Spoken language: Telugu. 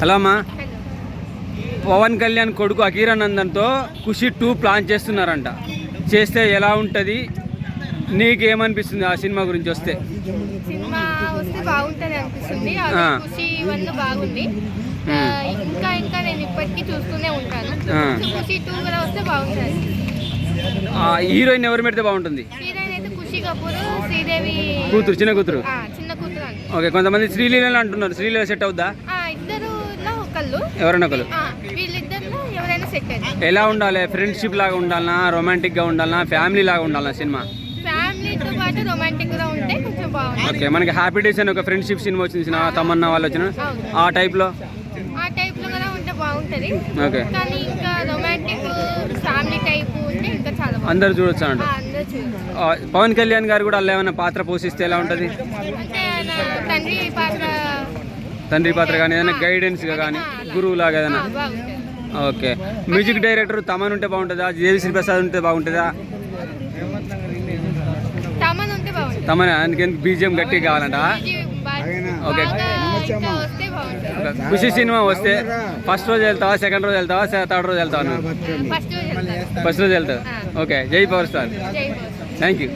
హలో అమ్మా. పవన్ కళ్యాణ్ కొడుకు అకీరానందన్తో ఖుషి టూ ప్లాన్ చేస్తున్నారంట. చేస్తే ఎలా ఉంటుంది? నీకేమనిపిస్తుంది ఆ సినిమా గురించి వస్తే? సినిమా వస్తే బాగుంటది అనిపిస్తుంది. ఆ. అది ఖుషి వన్ బాగుంది. ఆ, ఇంకా ఇంకా నేను ఇప్పటికీ చూస్తూనే ఉంటాను. ఆ. సో ఖుషి టూ కూడా వస్తే బాగుంటుంది. ఆ హీరోయిన్ ఎవరు పెడితే బాగుంటుంది? హీరోయిన్ అయితే ఖుషి కపూర్ శ్రీదేవి. కూతురు చిన్న కూతురు? చిన్న కూతురు ఓకే కొంతమంది శ్రీలీల అంటున్నారు. శ్రీలీల సెట్ అవుద్దా? ఒకళ్ళు ఎవరైనా ఒకరు ఆ, వీళ్ళిద్దరిలో ఎవరైనా సెట్ అయింది ఎలా ఉండాలి? ఫ్రెండ్షిప్ లాగా ఉండాలనా? రొమాంటిక్గా ఉండాలనా? ఫ్యామిలీ లాగా ఉండాలనా సినిమా? ఫ్యామిలీతో పాటు రొమాంటిక్గా ఉంటే కొంచెం బాగుంటుంది. ఓకే మనకి హ్యాపీ డేస్ అని ఒక ఫ్రెండ్షిప్ సినిమా వచ్చింది సినిమా తమన్నా వాళ్ళు వచ్చిన. ఆ ఆ టైప్లో కూడా ఉంటే బాగుంటది. ఓకే. కానీ ఇంకా రొమాంటిక్ ఫ్యామిలీ టైప్ ఉంటే ఇంకా చాలా బాగుంటుంది. అందరు చూడొచ్చు అంట ఆ, ఆ, పవన్ కళ్యాణ్ గారు కూడా అలా ఏమైనా పాత్ర పోషిస్తే ఎలా ఉంటుంది? అంటే తండ్రి పాత్ర తండ్రి పాత్ర కానీ ఏదైనా గైడెన్స్గా కానీ గురువు లాగా ఆ, ఏదైనా ఓకే. మ్యూజిక్ డైరెక్టర్ తమన్ ఉంటే బాగుంటుందా? దేవిశ్రీ ప్రసాద్ ఉంటే బాగుంటుందా? తమన్ ఉంటే బాగుంటుంది. తమన్? అందుకని బీజిఎం గట్టిగా కావాలంట? ఓకే. ఖుషి సినిమా వస్తే ఫస్ట్ రోజు వెళ్తావా సెకండ్ రోజు వెళ్తావా థర్డ్ రోజు వెళ్తావా? ఫస్ట్ రోజు వెళ్తావు. ఓకే. జై పవర్ స్టార్. Thank you